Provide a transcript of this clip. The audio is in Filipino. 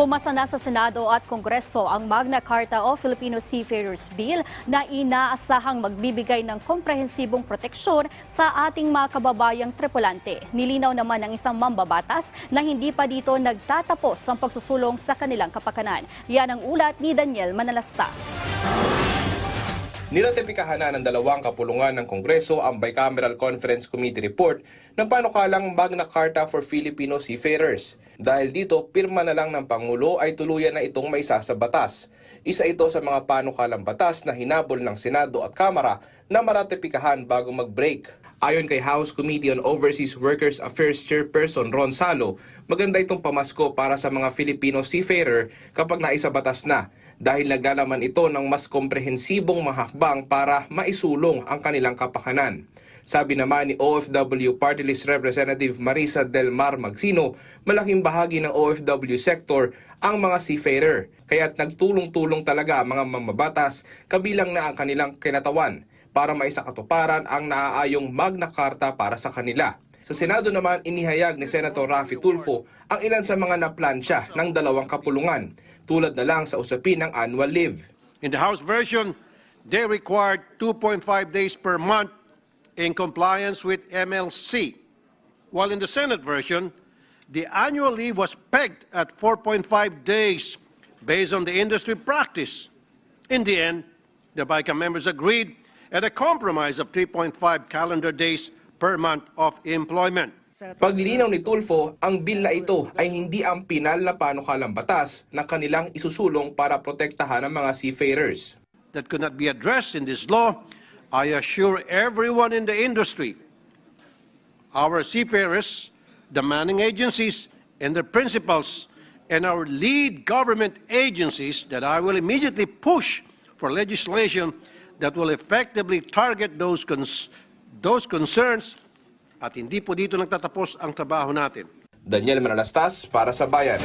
Pumasa na sa Senado at Kongreso ang Magna Carta o Filipino Seafarers Bill na inaasahang magbibigay ng komprehensibong proteksyon sa ating mga kababayang tripulante. Nilinaw naman ng isang mambabatas na hindi pa dito nagtatapos ang pagsusulong sa kanilang kapakanan. Yan ang ulat ni Daniel Manalastas. Niratipikahan na ng dalawang kapulungan ng Kongreso ang Bicameral Conference Committee report ng panukalang Magna Carta for Filipino Seafarers. Dahil dito, pirma na lang ng Pangulo ay tuluyan na itong may batas. Isa ito sa mga panukalang batas na hinabol ng Senado at Kamara na maratipikahan bago mag-break. Ayon kay House Committee on Overseas Workers Affairs Chairperson Ron Salo, maganda itong pamasko para sa mga Filipino seafarer kapag naisa batas na dahil naglalaman ito ng mas komprehensibong mahakbang para maisulong ang kanilang kapakanan. Sabi naman ni OFW Party List Representative Marisa Del Mar Magsino, malaking bahagi ng OFW sector ang mga seafarer, kaya't nagtulong-tulong talaga ang mga mamabatas kabilang na ang kanilang kinatawan para maisakatuparan ang naaayong Magna Carta para sa kanila. Sa Senado naman, inihayag ni Senator Rafi Tulfo ang ilan sa mga naplansya ng dalawang kapulungan, tulad na lang sa usapin ng annual leave. In the House version, they required 2.5 days per month in compliance with MLC. While in the Senate version, the annual leave was pegged at 4.5 days based on the industry practice. In the end, the BICA members agreed at a compromise of 3.5 calendar days per month of employment. Paglilinaw ni Tulfo, ang bill na ito ay hindi ang pinal na panukalang batas na kanilang isusulong para protektahan ang mga seafarers. that could not be addressed in this law, I assure everyone in the industry, our seafarers, the manning agencies, and their principals, and our lead government agencies that I will immediately push for legislation that will effectively target those, cons- those concerns at hindi po dito nagtatapos ang trabaho natin. Daniel Manalastas para sa Bayan.